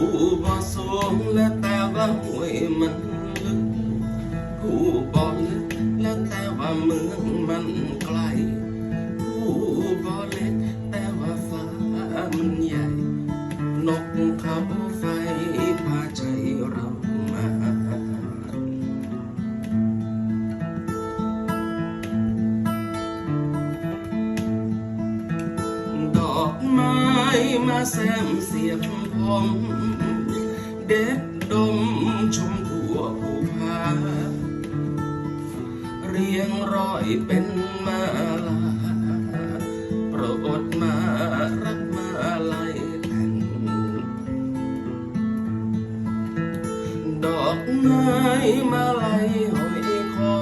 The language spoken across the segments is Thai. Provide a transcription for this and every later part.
ผู้บ่สูงและแต่ว่าห่วยมันลึกผู้บ่ลึกและแต่ว่าเมืองมันไกล ผู้บ่เล็กแต่ว่าฟ้ามันใหญ่ นกเขาไฟพาใจเรามาดอกไม้มาแซมเสียง ผมเด็ดดมชมทั่วภูผาเรียงร้อยเป็นมาลาโปรดมารักมาไล่แต่งดอกไม้มาไล่หอยคอ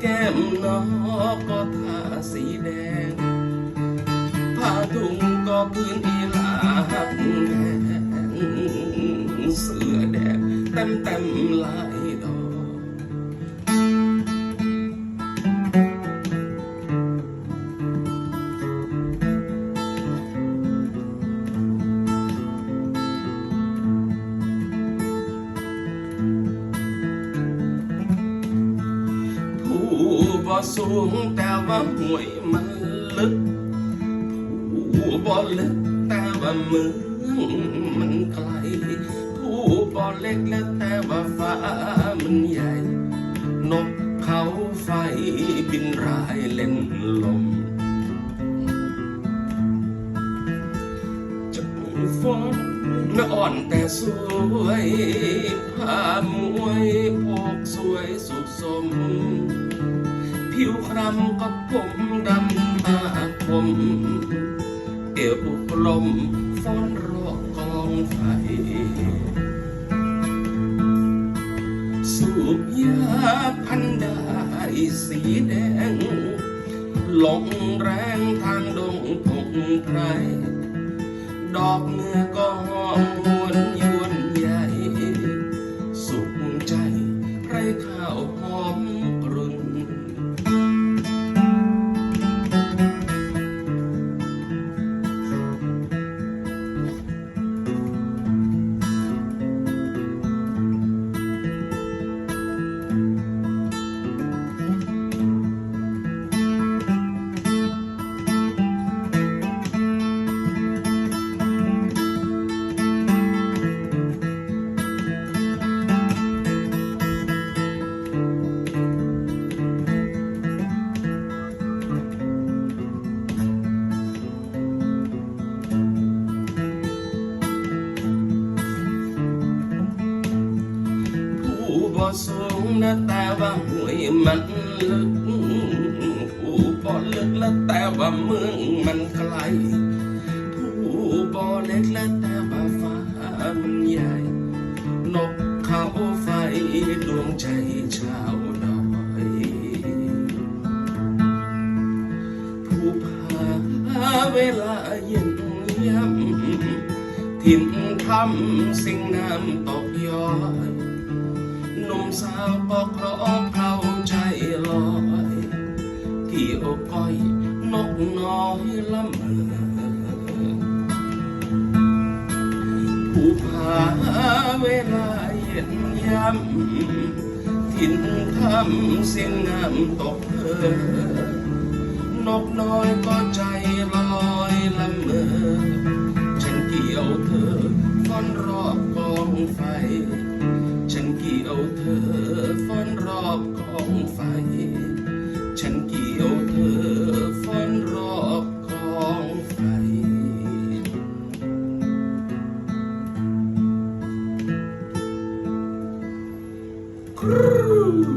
แก้มน้องก็ทาสีแดงผ้าถุงก็พื้น อีลาหักแดงเสื้อแดงเต็มเต็ มันลึกผู้บองมันไกล ผู้บ่เล็กและแต่ว่าฟ้ามันใหญ่ นกเขาไฟบินรายเล่นลมจะฝนอ่อนแต่สวยผ้ามวยพกสวยสุขสม ผิวคล้ำกับผมดำตาคมเอวกลม สูบยาพันได้สีแดงลงแรงทางดงพงไพรดอกเมื่อก็หอมหวนยวนใหญ่ สุขใจไรข้าวหอ บ่สูงนะแต่ว่าห่วยมันลึกผู้บ่ลึกและแต่ว่าเมืองมันไกล ผู้บ่เล็กและแต่ว่าฟ้ามันใหญ่ นกเขาไฟดวงใจชาวดอยผู้พาเวลาเย็นเยำถิ่นทำสิ่งน้ำตกย้อย สาวก็ครองเข้าใจลอยเกี่ยวก้อยนกน้อยละเอผู้พาเวลาเย็นยำทินทำเสียงน้ำตกเพอนกน้อยก็ใจลอยละเมอฉันเกี่ยวเธอฟ้อนรอบกองไฟ ยวเธอฟ้อนรอบกองไฟ ฉันเกี่ยวเธอฟ้อนรอบกองไฟ ครู